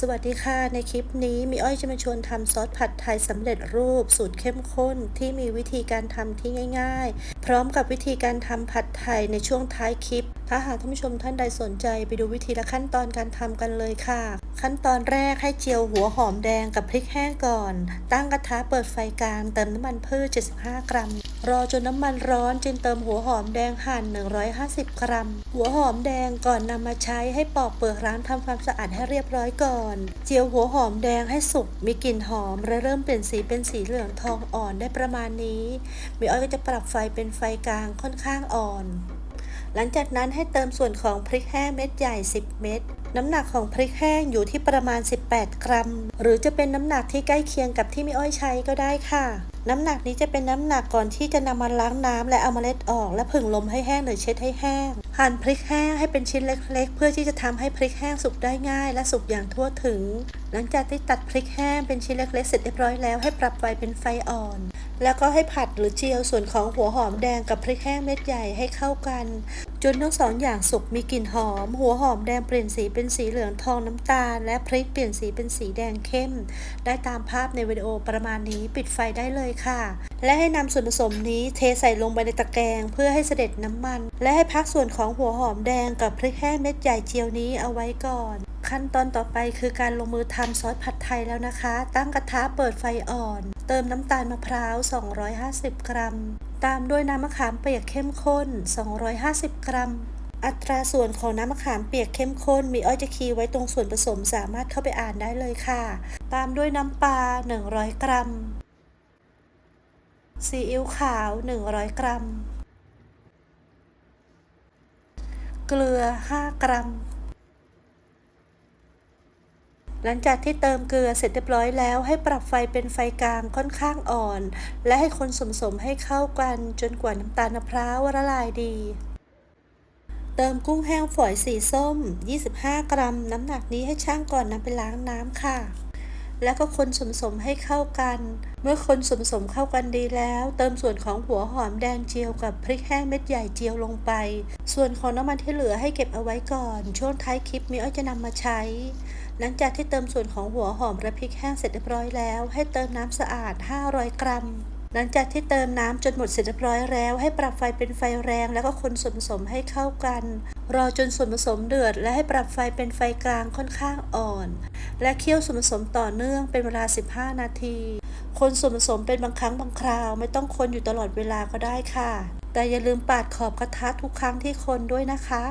สวัสดีค่ะ ในคลิปนี้มีอ้อยจะมาชวนทำซอสผัดไทยสำเร็จรูป สูตรเข้มข้นที่มีวิธีการทำที่ง่าย ๆ พร้อมกับวิธีการทำผัดไทยในช่วงท้ายคลิป ถ้าหากท่านผู้ชมท่านใดสนใจไปดูวิธีและขั้นตอนการทำกันเลยค่ะ ขั้นตอนแรกให้เจียวหัวหอมแดงกับพริกแห้งก่อน ตั้งกระทะเปิดไฟกลางเติมน้ำมันพืช 75 กรัม รอจนน้ำมันร้อนจึงเติมหัวหอมแดงหั่น 150 กรัม หัวหอมแดงก่อนนำมาใช้ให้ปอกเปลือกร้านทำความสะอาดให้เรียบร้อยก่อน เจียวหัวหอมแดงให้สุก มีกลิ่นหอมและเริ่มเปลี่ยนสีเป็นสีเหลืองทองอ่อนได้ประมาณนี้มีอ้อยก็จะปรับไฟเป็นไฟกลางค่อนข้างอ่อน หลังจากนั้นให้เติมส่วนของพริกแห้งเม็ดใหญ่ 10 เม็ด น้ำหนักของพริกแห้งอยู่ที่ประมาณ 18 กรัม หรือจะเป็นน้ำหนักที่ใกล้เคียงกับที่มีอ้อยใช้ก็ได้ค่ะ น้ำหนักนี้จะเป็นน้ำหนักก่อนที่จะนำมาล้างน้ำและเอาเมล็ดออก และผึ่งลมให้แห้งหรือเช็ดให้แห้ง หั่นพริกแห้งให้เป็นชิ้นเล็ก ๆ เพื่อที่จะทำให้พริกแห้งสุกได้ง่าย และสุกอย่างทั่วถึง หลังจากที่ตัดพริกแห้งเป็นชิ้นเล็กๆเสร็จเรียบร้อยแล้วให้ปรับไฟเป็นไฟอ่อน แล้วก็ให้ผัดหรือเจียวส่วนของหัวหอมแดงกับพริกแห้งเม็ดใหญ่ให้เข้ากัน จนทั้งสองอย่างสุกมีกลิ่นหอม หัวหอมแดงเปลี่ยนสีเป็นสีเหลืองทองน้ำตาล และพริกเปลี่ยนสีเป็นสีแดงเข้ม ได้ตามภาพในวิดีโอประมาณนี้ปิดไฟได้เลยค่ะ และให้นำส่วนผสมนี้เทใส่ลงไปในตะแกรงเพื่อให้เสด็จน้ำมัน และให้พักส่วนของหัวหอมแดงกับพริกแห้งเม็ดใหญ่เจียวนี้เอาไว้ก่อนขั้นตอนต่อไปคือการลงมือทำซอสผัดไทยแล้วนะคะ ตั้งกระทะเปิดไฟอ่อนเติมน้ำตาลมะพร้าว 250 กรัม ตามด้วยน้ำมะขามเปียกเข้มข้น 250 กรัม อัตราส่วนของน้ำมะขามเปียกเข้มข้น มีอ้อยจะคีไว้ตรงส่วนผสมสามารถเข้าไปอ่านได้เลยค่ะ ตามด้วยน้ำปลา 100 กรัม ซีอิ๊วขาว 100 กรัม เกลือ 5 กรัม หลังจากที่เติมเกลือเสร็จเรียบร้อยแล้วให้ปรับไฟเป็นไฟกลางค่อนข้างอ่อน และให้คนสมสมให้เข้ากันจนกว่าน้ำตาลมะพร้าวละลายดี เติมกุ้งแห้งฝอยสีส้ม 25 กรัม น้ำหนักนี้ให้ช่างก่อนนำไปล้างน้ำค่ะ แล้วก็คนสมสมให้เข้ากัน เมื่อคนสมสมเข้ากันดีแล้ว เติมส่วนของหัวหอมแดงเจียวกับพริกแห้งเม็ดใหญ่เจียวลงไป ส่วนของน้ำมันที่เหลือให้เก็บเอาไว้ก่อน ช่วงท้ายคลิปมีอ้อยจะนำมาใช้ หลังจากที่เติมส่วนของหัวหอมและพริกแห้งเสร็จเรียบร้อยแล้ว ให้เติมน้ำสะอาด 500 กรัม หลังจากที่เติมน้ำจนหมดเสร็จเรียบร้อยแล้ว ให้ปรับไฟเป็นไฟแรง แล้วก็คนส่วนผสมให้เข้ากัน รอจนส่วนผสมเดือด และให้ปรับไฟเป็นไฟกลางค่อนข้างอ่อน และเคี่ยวส่วนผสมต่อเนื่องเป็นเวลา 15 นาที คนส่วนผสมเป็นบางครั้งบางคราว ไม่ต้องคนอยู่ตลอดเวลาก็ได้ค่ะ แต่อย่าลืมปาดขอบกระทะทุกครั้งที่คนด้วยนะคะ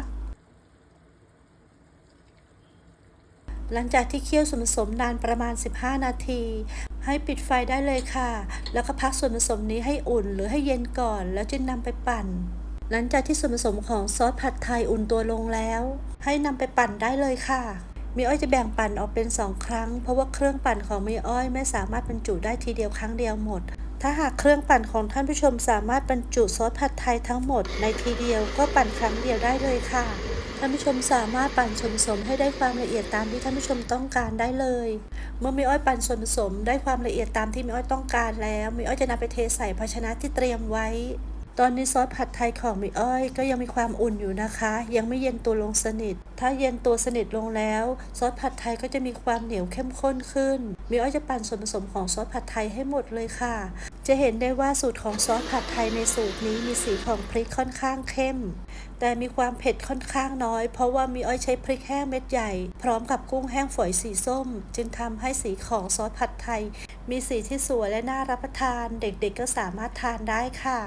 หลังจากที่เคี่ยวส่วนผสมนานประมาณ 15 นาที ให้ปิดไฟได้เลยค่ะ แล้วก็พักส่วนผสมนี้ให้อุ่นหรือให้เย็นก่อน แล้วจึงนำไปปั่น หลังจากที่ส่วนผสมของซอสผัดไทยอุ่นตัวลงแล้ว ให้นำไปปั่นได้เลยค่ะมีอ้อยจะแบ่งปั่นออกเป็น 2 ครั้ง เพราะว่าเครื่องปั่นของมีอ้อยไม่สามารถบรรจุได้ทีเดียวครั้งเดียวหมด ถ้าหากเครื่องปั่นของท่านผู้ชมสามารถบรรจุซอสผัดไทยทั้งหมดในทีเดียวก็ปั่นครั้งเดียวได้เลยค่ะ ท่านผู้ชมสามารถปั่นส่วนผสมให้ได้ความละเอียดตามที่ท่านผู้ชมต้องการได้เลย เมื่อมีอ้อยปั่นส่วนผสมได้ความละเอียดตามที่มีอ้อยต้องการแล้วมีอ้อยจะนำไปเทใส่ภาชนะที่เตรียมไว้ ตอนนี้ซอสผัดไทยของมีอ้อย ก็ยังมีความอุ่นอยู่นะคะ ยังไม่เย็นตัวลงสนิท ถ้าเย็นตัวสนิทลงแล้ว ซอสผัดไทยก็จะมีความเหนียวเข้มข้นขึ้นมีอ้อยจะปั่นส่วนผสมของซอสผัดไทยให้หมดเลยค่ะ จะเห็นได้ว่าสูตรของซอสผัดไทยในสูตรนี้มีสีของพริกค่อนข้างเข้ม แต่มีความเผ็ดค่อนข้างน้อย เพราะว่ามีอ้อยใช้พริกแห้งเม็ดใหญ่ พร้อมกับกุ้งแห้งฝอยสีส้ม จึงทำให้สีของซอสผัดไทย มีสีที่สวยและน่ารับประทาน เด็กๆก็สามารถทานได้ค่ะ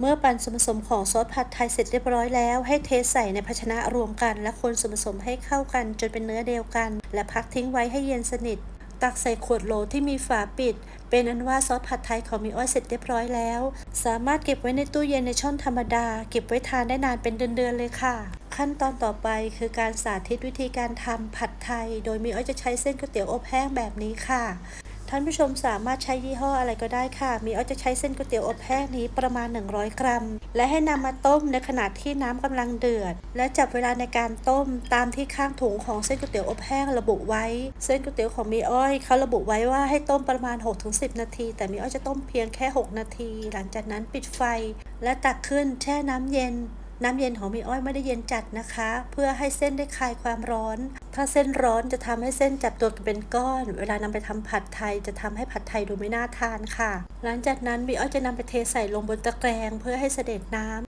เมื่อปั่นส่วนผสมของซอสผัดไทยเสร็จเรียบร้อยแล้ว ให้เทใส่ในภาชนะรวมกัน และคนส่วนผสมให้เข้ากันจนเป็นเนื้อเดียวกัน และพักทิ้งไว้ให้เย็นสนิทตักใส่ขวดโหลที่มีฝาปิด เป็นอันว่าซอสผัดไทยของมีอ้อยเสร็จเรียบร้อยแล้ว สามารถเก็บไว้ในตู้เย็นในช่องธรรมดา เก็บไว้ทานได้นานเป็นเดือนๆเลยค่ะ ขั้นตอนต่อไปคือการสาธิตวิธีการทำผัดไทย โดยมีอ้อยจะใช้เส้นก๋วยเตี๋ยวอบแห้งแบบนี้ค่ะ ท่านผู้ชมสามารถใช้ยี่ห้ออะไรก็ได้ค่ะ มีอ้อยจะใช้เส้นก๋วยเตี๋ยวอบแห้งนี้ประมาณ 100 กรัม และให้นำมาต้มในขณะที่น้ำกำลังเดือด และจับเวลาในการต้มตามที่ข้างถุงของเส้นก๋วยเตี๋ยวอบแห้งระบุไว้ เส้นก๋วยเตี๋ยวของมีอ้อยเขาระบุไว้ว่าให้ต้มประมาณ 6-10 นาที แต่มีอ้อยจะต้มเพียงแค่ 6 นาที หลังจากนั้นปิดไฟ และตักขึ้นแช่น้ำเย็น น้ำเย็นของมีอ้อยไม่ได้เย็นจัดนะคะ เพื่อให้เส้นได้คลายความร้อน ถ้าเส้นร้อนจะทำให้เส้นจับตัวกันเป็นก้อน เวลานำไปทำผัดไทยจะทำให้ผัดไทยดูไม่น่าทานค่ะ หลังจากนั้นมีอ้อยจะนำไปเทใส่ลงบนตะแกรงเพื่อให้เสด็จน้ำ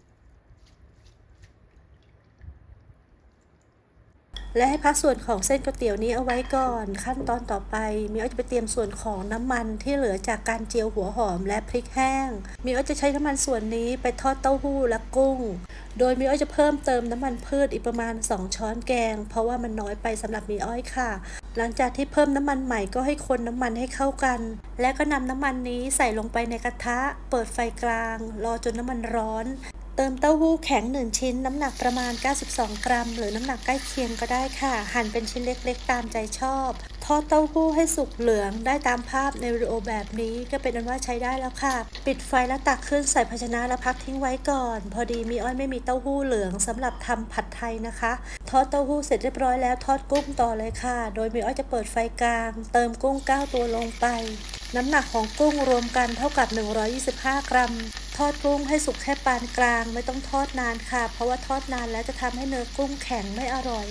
และให้พักส่วนของเส้นก๋วยเตี๋ยวนี้เอาไว้ก่อน ขั้นตอนต่อไป มีอ้อยจะไปเตรียมส่วนของน้ำมันที่เหลือจากการเจียวหัวหอมและพริกแห้ง มีอ้อยจะใช้น้ำมันส่วนนี้ไปทอดเต้าหู้และกุ้ง โดยมีอ้อยจะเพิ่มเติมน้ำมันพืชอีกประมาณ 2 ช้อนแกง เพราะว่ามันน้อยไปสำหรับมีอ้อยค่ะ หลังจากที่เพิ่มน้ำมันใหม่ก็ให้คนน้ำมันให้เข้ากัน และก็นำน้ำมันนี้ใส่ลงไปในกระทะ เปิดไฟกลาง รอจนน้ำมันร้อน เติมเต้าหู้แข็ง 1 ชิ้น น้ำหนักประมาณ 92 กรัม หรือน้ำหนักใกล้เคียงก็ได้ค่ะ หั่นเป็นชิ้นเล็กๆ ตามใจชอบทอดเต้าหู้ให้สุกเหลืองได้ตามภาพในวิดีโอแบบนี้ก็เป็นอันว่าใช้ได้แล้วค่ะ ปิดไฟแล้วตักขึ้นใส่ภาชนะแล้วพักทิ้งไว้ก่อน พอดีมีอ้อยไม่มีเต้าหู้เหลืองสำหรับทำผัดไทยนะคะ ทอดเต้าหู้เสร็จเรียบร้อยแล้วทอดกุ้งต่อเลยค่ะ โดยมีอ้อยจะเปิดไฟกลาง เติมกุ้ง 9 ตัวลงไป น้ำหนักของกุ้งรวมกันเท่ากับ 125 กรัม ทอดกุ้งให้สุกแค่ปานกลาง ไม่ต้องทอดนานค่ะ เพราะว่าทอดนานแล้วจะทำให้เนื้อกุ้งแข็งไม่อร่อย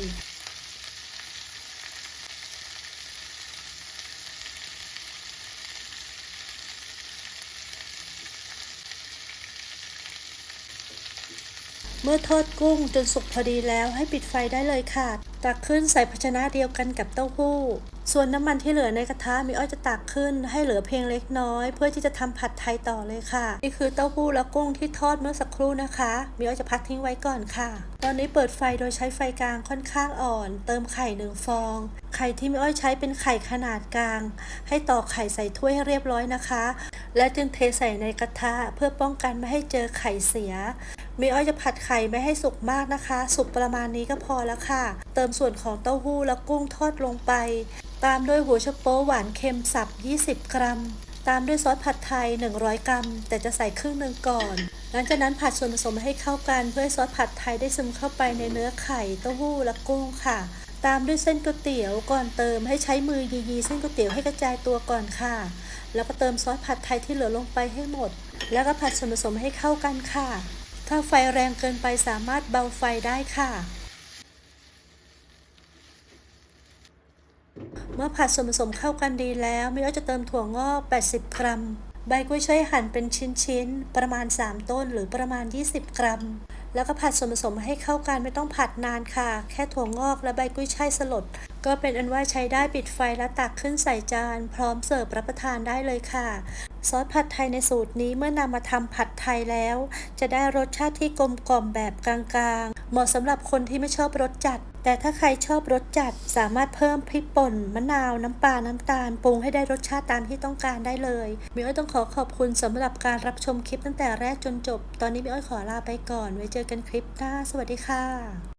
มื่อทอดกุ้งจนสุกพอดีแล้วให้ปิดไฟได้เลยค่ะ ตักขึ้นใส่ภาชนะเดียวกันกับเต้าหู้ ส่วนน้ำมันที่เหลือในกระทะมีอ้อยจะตักขึ้นให้เหลือเพียงเล็กน้อย เพื่อที่จะทำผัดไทยต่อเลยค่ะ นี่คือเต้าหู้และกุ้งที่ทอดเมื่อสักครู่นะคะ มีอ้อยจะพักทิ้งไว้ก่อนค่ะ ตอนนี้เปิดไฟโดยใช้ไฟกลางค่อนข้างอ่อน เติมไข่หนึ่งฟอง ไข่ที่มีอ้อยใช้เป็นไข่ขนาดกลาง ให้ตอกไข่ใส่ถ้วยให้เรียบร้อยนะคะ และจึงเทใส่ในกระทะเพื่อป้องกันไม่ให้เจอไข่เสียมีอ้อยจะผัดไข่ไม่ให้สุกมากนะคะ สุกประมาณนี้ก็พอแล้วค่ะ เติมส่วนของเต้าหู้และกุ้งทอดลงไป ตามด้วยหัวชะโป๊หวานเค็มสับ 20 กรัม ตามด้วยซอสผัดไทย 100 กรัม แต่จะใส่ครึ่งหนึ่งก่อน หลังจากนั้นผัดส่วนผสมให้เข้ากันเพื่อให้ซอสผัดไทยได้ซึมเข้าไปในเนื้อไข่เต้าหู้และกุ้งค่ะ ตามด้วยเส้นก๋วยเตี๋ยวก่อนเติมให้ใช้มือยีๆเส้นก๋วยเตี๋ยวให้กระจายตัวก่อนค่ะ แล้วก็เติมซอสผัดไทยที่เหลือลงไปให้หมด แล้วก็ผัดส่วนผสมให้เข้ากันค่ะ ถ้าไฟแรงเกินไปสามารถเบาไฟได้ค่ะ เมื่อผัดส่วนผสมเข้ากันดีแล้วมิอ้อยจะเติมถั่วงอก 80 กรัม ใบกุ้ยช่ายหั่นเป็นชิ้นๆ ประมาณ 3 ต้นหรือประมาณ 20 กรัม แล้วก็ผัดส่วนผสมให้เข้ากันไม่ต้องผัดนานค่ะ แค่ถั่วงอกและใบกุ้ยช่ายสลด ก็เป็นอันว่าใช้ได้ปิดไฟและตักขึ้นใส่จาน พร้อมเสิร์ฟรับประทานได้เลยค่ะ ซอสผัดไทยในสูตรนี้เมื่อนำมาทำผัดไทยแล้ว จะได้รสชาติที่กลมกล่อมแบบกลางๆ เหมาะสำหรับคนที่ไม่ชอบรสจัด แต่ถ้าใครชอบรสจัดสามารถเพิ่มพริกป่น มะนาว น้ำปลา น้ำตาลปรุงให้ได้รสชาติตามที่ต้องการได้เลยมิอ้อยต้องขอขอบคุณสำหรับการรับชมคลิปตั้งแต่แรกจนจบ ตอนนี้มิอ้อยขอลาไปก่อน ไว้เจอกันคลิปหน้า สวัสดีค่ะ